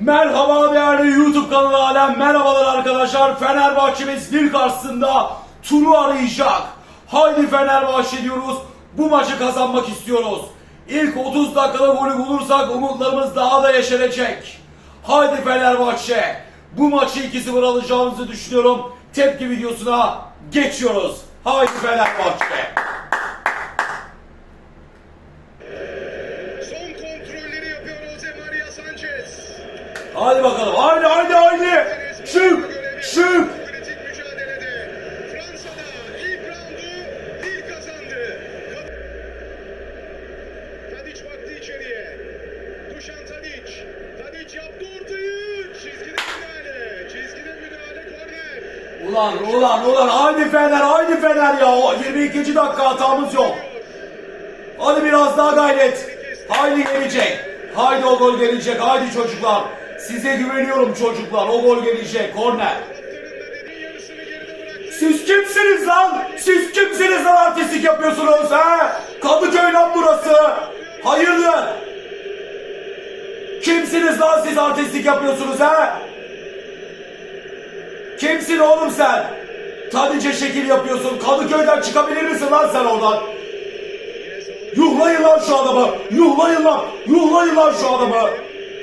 Merhaba değerli YouTube kanalı alem. Merhabalar arkadaşlar. Fenerbahçe'miz bir karşısında turu arayacak. Haydi Fenerbahçe diyoruz. Bu maçı kazanmak istiyoruz. İlk 30 dakikada golü bulursak umutlarımız daha da yeşerecek. Haydi Fenerbahçe. Bu maçı 2-0 alacağımızı düşünüyorum. Tepki videosuna geçiyoruz. Haydi Fenerbahçe. Haydi bakalım. Haydi haydi haydi. Şık şık. Ulan ulan ulan haydi Fener haydi Fener ya. O 22. dakika hatamız yok. Hadi biraz daha gayret. Haydi gelecek. Haydi o gol gelecek. Haydi çocuklar. Size güveniyorum çocuklar. O gol gelecek. Korner. Siz kimsiniz lan? Siz kimsiniz lan artistik yapıyorsunuz ha? Kadıköy lan burası. Hayırdır? Kimsiniz lan siz artistik yapıyorsunuz ha? Kimsin oğlum sen? Tadice şekil yapıyorsun. Kadıköy'den çıkabilir misin lan sen oradan? Yuhlayın lan şu adamı. Yuhlayın lan. Yuhlayın lan şu adamı.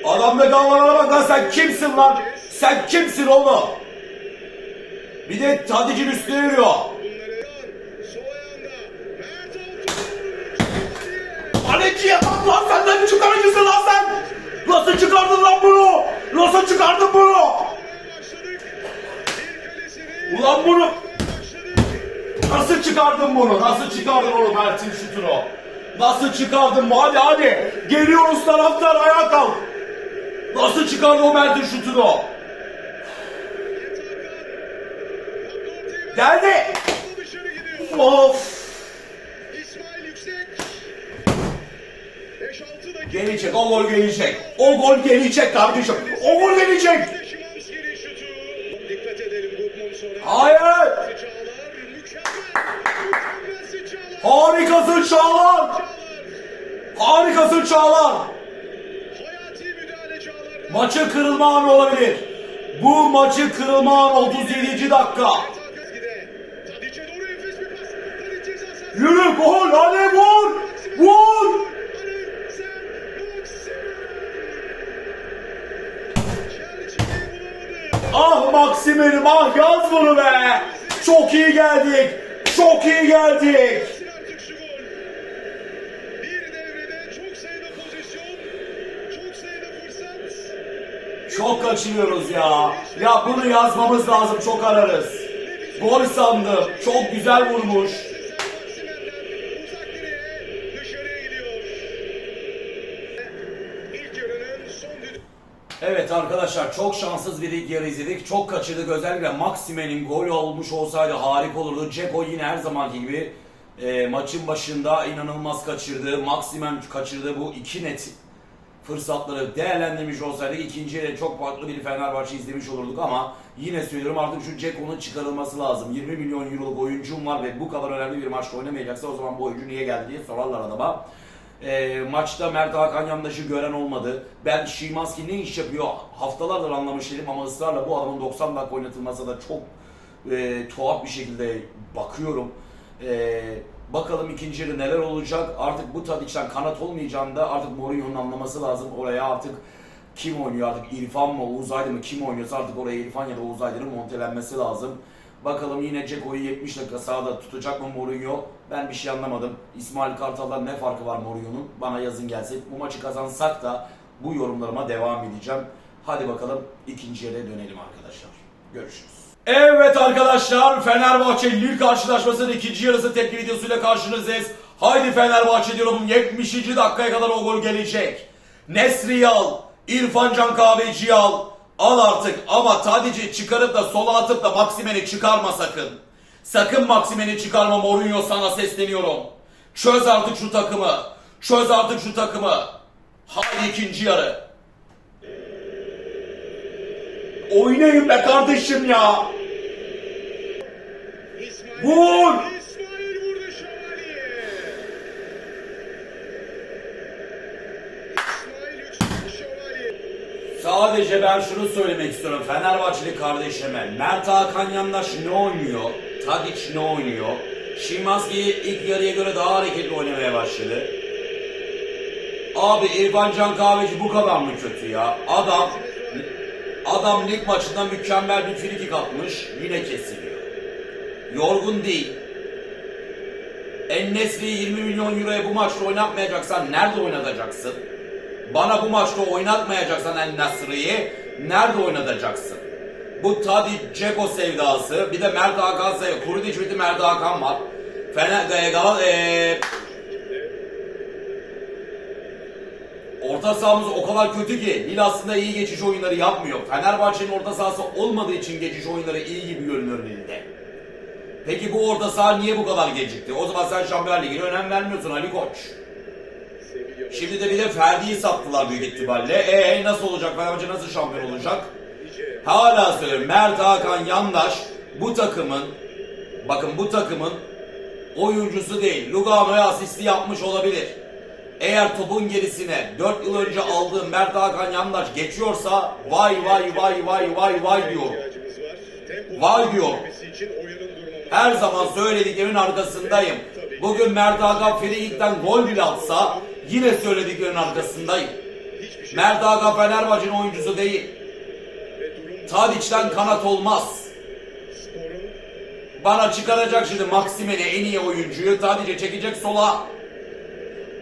Adam ve davalara bak lan sen kimsin lan? Sen kimsin oğlum? Bir de Tadic'in üstüne yürüyor. Kaleci yapan lan sen ne biçim kalecisin lan sen? Nasıl çıkardın lan bunu? Nasıl çıkardın bunu? Ulan bunu nasıl çıkardın bunu? Nasıl çıkardın onu Mert'in şutunu? Nasıl çıkardın? Hadi hadi. Geliyoruz taraftar ayağa kalk. Nasıl çıkardın o Mert'in şutunu? Geldi. Of. İsmail Yüksek. 5-6 dakika. Gelecek o gol gelecek. O gol gelecek kardeşim. O gol gelecek. Hayır. Harikasın. Çağlar. Harikasın Çağlar. Maçın kırılma anı olabilir. Bu maçın kırılma anı 37. dakika. Yürü gol hadi vur. Vur. Ah Maksimerim ah yaz bunu be. Çok iyi geldik. Çok iyi geldik. Çok kaçırıyoruz ya. Ya bunu yazmamız lazım çok ararız. Gol sandım. Çok güzel vurmuş. Evet arkadaşlar çok şanssız bir ilk yarı izledik. Çok kaçırdık. Özellikle Maxime'nin gol olmuş olsaydı harika olurdu. Ceko yine her zamanki gibi e, maçın başında inanılmaz kaçırdı. Maximen kaçırdı bu iki net fırsatları değerlendirmiş olsaydık ikinci yarı çok farklı bir Fenerbahçe izlemiş olurduk ama yine söylüyorum artık şu Ceko'nun çıkarılması lazım. 20 milyon euroluk oyuncum var ve bu kadar önemli bir maçta oynamayacaksa o zaman bu oyuncu niye geldi diye sorarlar adama. E, maçta Mert Hakan yandaşı gören olmadı. Ben Şimanski ne iş yapıyor haftalardır anlamış değilim ama ısrarla bu adamın 90 dakika oynatılması da çok e, tuhaf bir şekilde bakıyorum. E, bakalım ikinci yarı neler olacak. Artık bu Tadic'ten kanat olmayacağında artık Mourinho'nun anlaması lazım. Oraya artık kim oynuyor artık İrfan mı Oğuz Aydın mı kim oynuyorsa artık oraya İrfan ya da Oğuz montelenmesi lazım. Bakalım yine Ceko'yu 70 dakika sahada tutacak mı Mourinho? Ben bir şey anlamadım. İsmail Kartal'dan ne farkı var Mourinho'nun? Bana yazın gelsin. Bu maçı kazansak da bu yorumlarıma devam edeceğim. Hadi bakalım ikinci yere dönelim arkadaşlar. Görüşürüz. Evet arkadaşlar Fenerbahçe Lille karşılaşmasının ikinci yarısı tepki videosuyla karşınızdayız. Haydi Fenerbahçe diyorum 70. dakikaya kadar o gol gelecek. Nesri'yi al, İrfan Can Kahveci'yi al. Al artık ama Tadic'i çıkarıp da sola atıp da Maksimen'i çıkarma sakın. Sakın Maksimen'i çıkarma Mourinho sana sesleniyorum. Çöz artık şu takımı. Çöz artık şu takımı. Haydi ikinci yarı. Oynayın be kardeşim ya. Vur! Sadece ben şunu söylemek istiyorum Fenerbahçeli kardeşime. Mert Hakan Yandaş ne oynuyor? Tadic ne oynuyor? Şimanski ilk yarıya göre daha hareketli oynamaya başladı. Abi İrfan Can Kahveci bu kadar mı kötü ya? Adam adam lig maçında mükemmel bir frikik atmış. Yine kesiliyor. Yorgun değil. Ennesli'yi 20 milyon euroya bu maçta oynatmayacaksan nerede oynatacaksın? Bana bu maçta oynatmayacaksan El Nasri'yi nerede oynatacaksın? Bu Tadic, Ceko sevdası, bir de Mert Hakan sevdası. De Mert Hakan var. Fener, e, Gal e, Orta sahamız o kadar kötü ki Lille aslında iyi geçiş oyunları yapmıyor. Fenerbahçe'nin orta sahası olmadığı için geçiş oyunları iyi gibi görünüyor Lille'de. Peki bu orta saha niye bu kadar gecikti? O zaman sen Şampiyonlar Ligi'ne önem vermiyorsun Ali Koç. Şimdi de bir de Ferdi'yi sattılar büyük ihtimalle. E nasıl olacak? Fenerbahçe nasıl şampiyon olacak? Hala söylüyorum. Mert Hakan Yandaş bu takımın bakın bu takımın oyuncusu değil. Lugano'ya asisti yapmış olabilir. Eğer topun gerisine 4 yıl önce aldığım Mert Hakan Yandaş geçiyorsa vay vay vay vay vay vay. Tempo Vay diyor. Her zaman söylediklerimin arkasındayım. Bugün Mert Hakan Frikik'ten gol bile atsa yine söylediklerimin arkasındayım. Mert Hakan Fenerbahçe'nin oyuncusu değil. Tadiç'ten kanat olmaz. Bana çıkaracak şimdi Maksimen'i en iyi oyuncuyu Tadiç'e çekecek sola.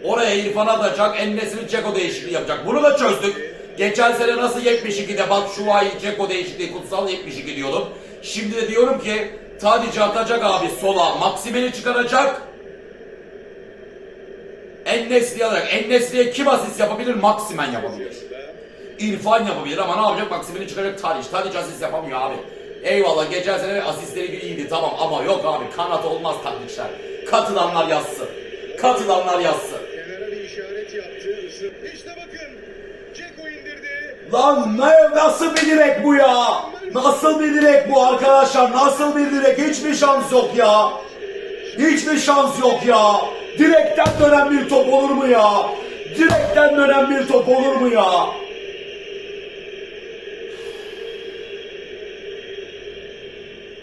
Oraya İrfan atacak, Ennesini Ceko değişikliği yapacak. Bunu da çözdük. Geçen sene nasıl 72'de Batshuayi Ceko değişikliği kutsal 72 diyordum. Şimdi de diyorum ki Tadiç'e atacak abi sola. Maksimen'i çıkaracak. Ennesli alacak. Ennesli'ye kim asist yapabilir? Maksimen yapabilir. İrfan yapabilir ama ne yapacak? Maksimini çıkaracak Tadic. Tadic asist yapamıyor abi. Eyvallah geçen sene asistleri iyiydi tamam ama yok abi kanat olmaz Tadic'ler. Katılanlar yazsın. Katılanlar yazsın. İşte bakın. Ceko indirdi. Lan ne, nasıl bir direk bu ya? Nasıl bir direk bu arkadaşlar? Nasıl bir direk? Hiçbir şans yok ya. Hiçbir şans yok ya. Direkten dönen bir top olur mu ya? Direkten dönen bir top olur mu ya?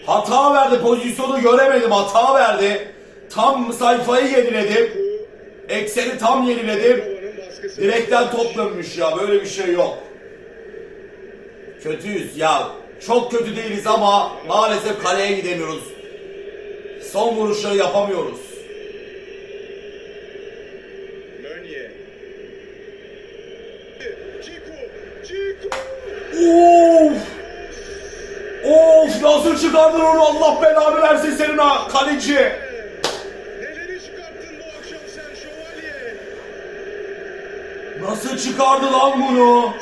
Hata verdi pozisyonu göremedim hata verdi. Tam sayfayı yeniledim. Ekseni tam yeniledim. Direkten top dönmüş ya böyle bir şey yok. Kötüyüz ya. Çok kötü değiliz ama maalesef kaleye gidemiyoruz. Son vuruşları yapamıyoruz. Of! Of nasıl çıkardın onu Allah belanı versin senin ha kaleci. Nasıl çıkardı lan bunu?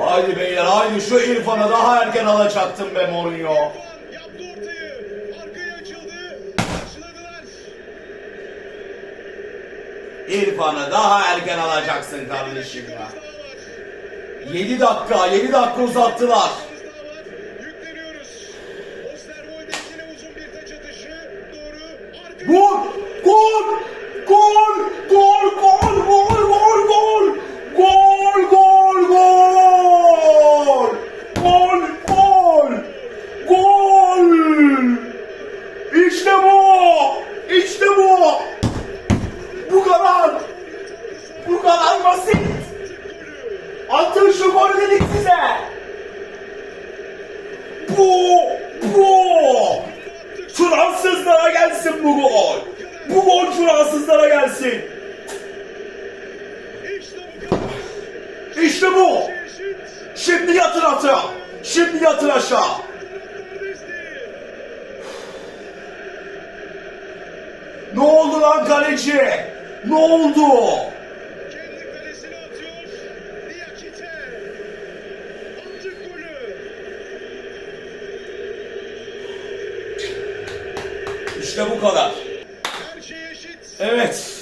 Haydi beyler haydi şu İrfan'ı daha erken alacaktım be Mourinho. İrfan'ı daha erken alacaksın kardeşim ya. Daha var. 7 dakika 7 dakika uzattılar. Daha Gol! Gol! Gol! Gol! Gol! Gol! Gol! Gol! Gol! Gol! Gol! Gol! Gol! İşte bu! İşte bu! Bu kadar! Bu kadar basit! Atın şu golü dedik size! Bu! Bu! Fransızlara gelsin bu gol. Bu gol Fransızlara gelsin. İşte bu. Şimdi yatır aşağı. Şimdi yatır aşağı. Ne oldu lan kaleci? Ne oldu? İşte bu kadar. Evet.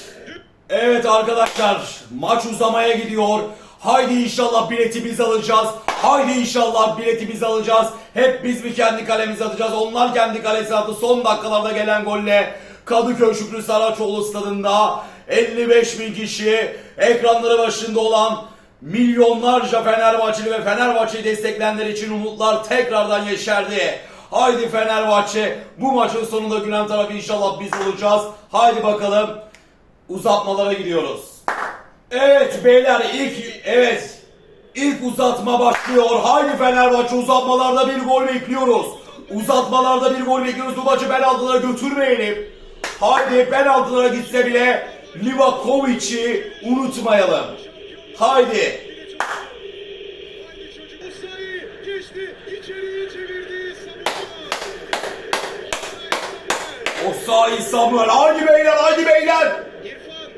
Evet arkadaşlar maç uzamaya gidiyor. Haydi inşallah biletimizi alacağız. Haydi inşallah biletimizi alacağız. Hep biz bir kendi kalemize atacağız. Onlar kendi kalesine attı. Son dakikalarda gelen golle Kadıköy Şükrü Saraçoğlu stadında 55 bin kişi ekranları başında olan milyonlarca Fenerbahçeli ve Fenerbahçe'yi destekleyenler için umutlar tekrardan yeşerdi. Haydi Fenerbahçe bu maçın sonunda gülen taraf inşallah biz olacağız. Haydi bakalım uzatmalara gidiyoruz. Evet beyler ilk evet ilk uzatma başlıyor. Haydi Fenerbahçe uzatmalarda bir gol bekliyoruz. Uzatmalarda bir gol bekliyoruz. Bu maçı penaltılara götürmeyelim. Haydi penaltılara gitse bile Livakovic'i unutmayalım. Haydi Osayi Samuel. Haydi beyler haydi beyler. İrfan.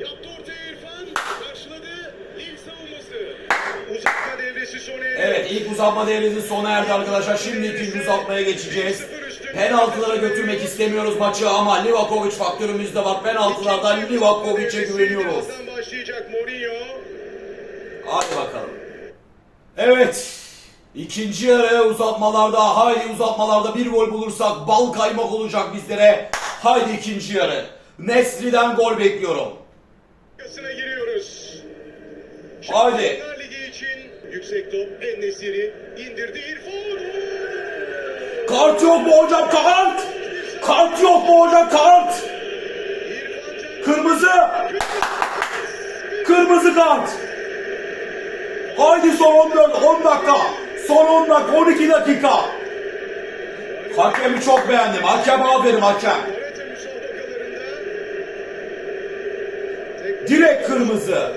Yaptı ortaya İrfan. Karşıladı. Lille savunması. Uzatma devresi sona erdi. Evet ilk uzatma devresi sona erdi arkadaşlar. Şimdi ikinci uzatmaya geçeceğiz. Penaltılara götürmek istemiyoruz maçı ama Livakovic faktörümüz de var. Penaltılardan Livakovic'e güveniyoruz. Birazdan başlayacak Mourinho. Hadi bakalım. Evet. İkinci yarı uzatmalarda, haydi uzatmalarda bir gol bulursak bal kaymak olacak bizlere. Haydi ikinci yarı. Nesri'den gol bekliyorum. Kasına giriyoruz. Haydi. Ligi için yüksek top En-Nesyri indirdi İrfan. Kart yok mu hocam kart? Kart yok mu hocam kart? Kırmızı. Kırmızı kart. Haydi son 14, 10 dakika. Son 10 dakika, 12 dakika. Hakemi çok beğendim. Hakem aferin hakem. Direkt kırmızı.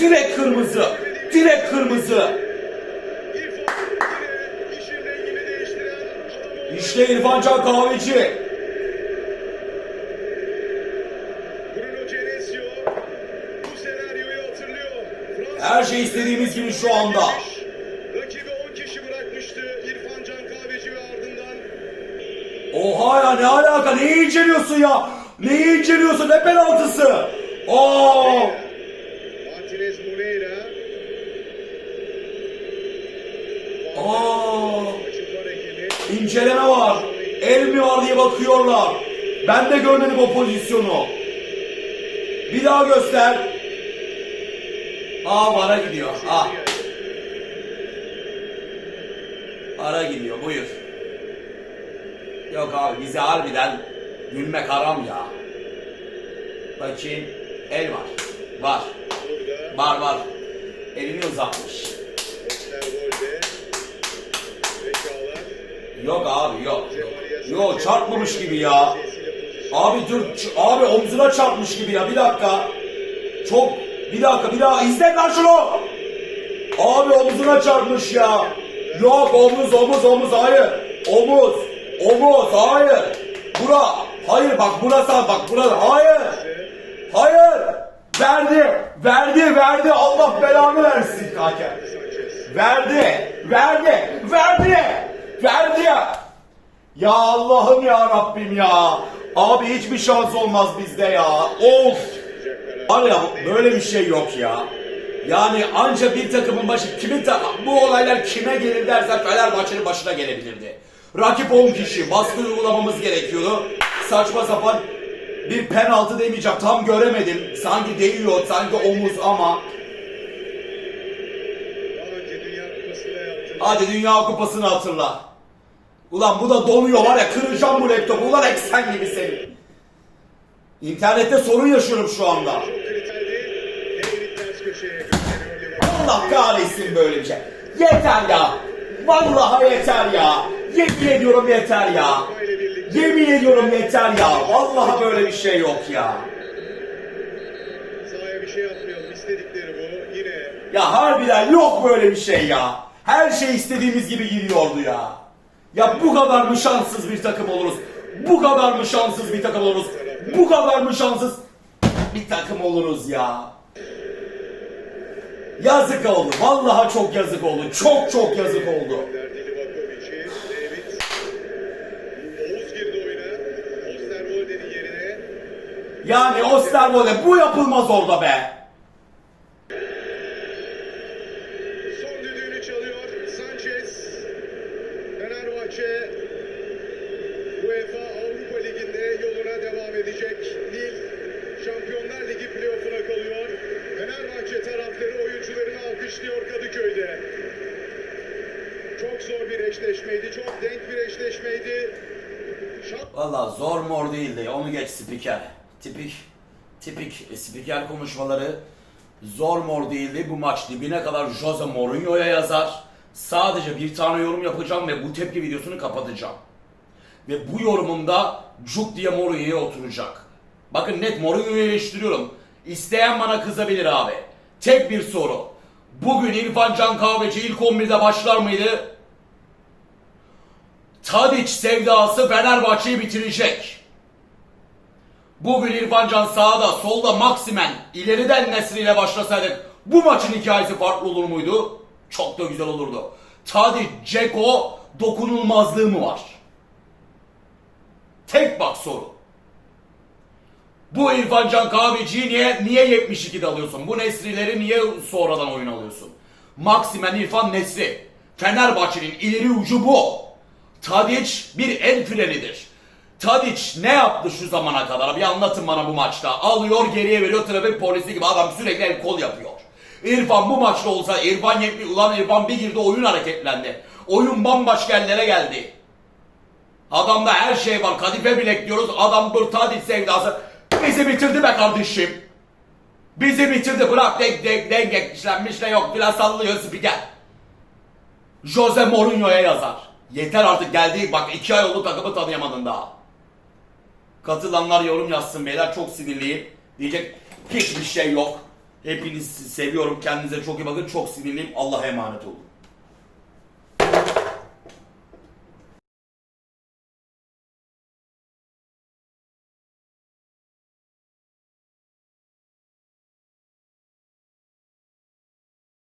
Direkt kırmızı. Direkt kırmızı. İşte İrfan Can Kahveci. Her şey istediğimiz gibi şu anda. Rakibi 10 kişi bırakmıştı İrfan Can Kahveci ve ardından Oha ya ne alaka? Neyi inceliyorsun ya? Neyi inceliyorsun? Ne penaltısı? Aa! Martinez Moreira Aa! İnceleme var. El mi var diye bakıyorlar. Ben de görmedim o pozisyonu. Bir daha göster. Aa vara gidiyor. Ah. Ara gidiyor buyur. Yok abi bize harbiden gülmek haram ya. Bakayım. El var. Var. Var var. Elini uzatmış. Yok abi yok. Yok çarpmamış gibi ya. Abi dur abi omzuna çarpmış gibi ya bir dakika. Çok bir dakika bir daha izle lan şunu. Abi omzuna çarpmış ya. Yok omuz omuz omuz hayır. Omuz omuz hayır. Bura hayır bak burası bak burası hayır. Hayır. Verdi. Verdi verdi Allah belanı versin hakem. Verdi. Verdi. Verdi. Verdi ya. Allah'ım ya Rabbim ya. Abi hiçbir şans olmaz bizde ya. Of. Var ya böyle bir şey yok ya. Yani anca bir takımın başı kimin ta bu olaylar kime gelir dersen Fenerbahçe'nin başına gelebilirdi. Rakip 10 kişi baskı uygulamamız gerekiyordu. Saçma sapan bir penaltı demeyeceğim tam göremedim. Sanki değiyor sanki omuz ama. Hadi Dünya Kupası'nı hatırla. Ulan bu da donuyor var ya kıracağım bu laptopu. Ulan eksen gibi senin. İnternette sorun yaşıyorum şu anda. Allah kahretsin böyle bir şey. Yeter ya. Vallahi yeter ya. Yemin ediyorum yeter ya. Yemin ediyorum yeter ya. Vallahi böyle bir şey yok ya. sahaya bir şey yapmayalım. İstedikleri bu. Yine Ya harbiden yok böyle bir şey ya. Her şey istediğimiz gibi gidiyordu ya. Ya bu kadar mı şanssız bir takım oluruz? Bu kadar mı şanssız bir takım oluruz? Bu kadar mı şanssız bir takım oluruz ya? Yazık oldu. Vallahi çok yazık oldu. Çok çok yazık oldu. Yani Osterwolde bu yapılmaz orada be. Son düdüğünü çalıyor. Sanchez. Fenerbahçe UEFA Avrupa Ligi'nde yoluna devam edecek. Lille tarafları oyuncularını alkışlıyor Kadıköy'de. Çok zor bir eşleşmeydi, çok denk bir eşleşmeydi. Valla zor mor değildi. Onu geç spiker. Tipik tipik e, spiker konuşmaları zor mor değildi. Bu maç dibine kadar Jose Mourinho'ya yazar. Sadece bir tane yorum yapacağım ve bu tepki videosunu kapatacağım. Ve bu yorumumda cuk diye Mourinho'ya oturacak. Bakın net Mourinho'yu eleştiriyorum. İsteyen bana kızabilir abi. Tek bir soru. Bugün İrfan Can Kahveci ilk 11'de başlar mıydı? Tadiç sevdası Fenerbahçe'yi bitirecek. Bugün İrfan Can sağda, solda Maksimen, ileriden Nesri ile başlasaydık bu maçın hikayesi farklı olur muydu? Çok da güzel olurdu. Tadiç, Ceko dokunulmazlığı mı var? Tek bak soru. Bu İrfan Can Kahveci'yi niye, niye 72'de alıyorsun? Bu Nesri'leri niye sonradan oyun alıyorsun? Maksimen İrfan Nesri. Fenerbahçe'nin ileri ucu bu. Tadiç bir el frenidir. Tadiç ne yaptı şu zamana kadar? Bir anlatın bana bu maçta. Alıyor geriye veriyor trafik polisi gibi adam sürekli el kol yapıyor. İrfan bu maçta olsa İrfan yetmi ulan İrfan bir girdi oyun hareketlendi. Oyun bambaşka yerlere geldi. Adamda her şey var. Kadife bilek diyoruz. Adam bir Tadiç sevdası. Bizi bitirdi be kardeşim. Bizi bitirdi. Bırak denk denk denk işlenmiş de yok. Biraz sallıyor spiker. Jose Mourinho'ya yazar. Yeter artık geldi. Bak iki ay oldu takımı tanıyamadın daha. Katılanlar yorum yazsın beyler. Çok sinirliyim. Diyecek hiçbir şey yok. Hepinizi seviyorum. Kendinize çok iyi bakın. Çok sinirliyim. Allah'a emanet olun.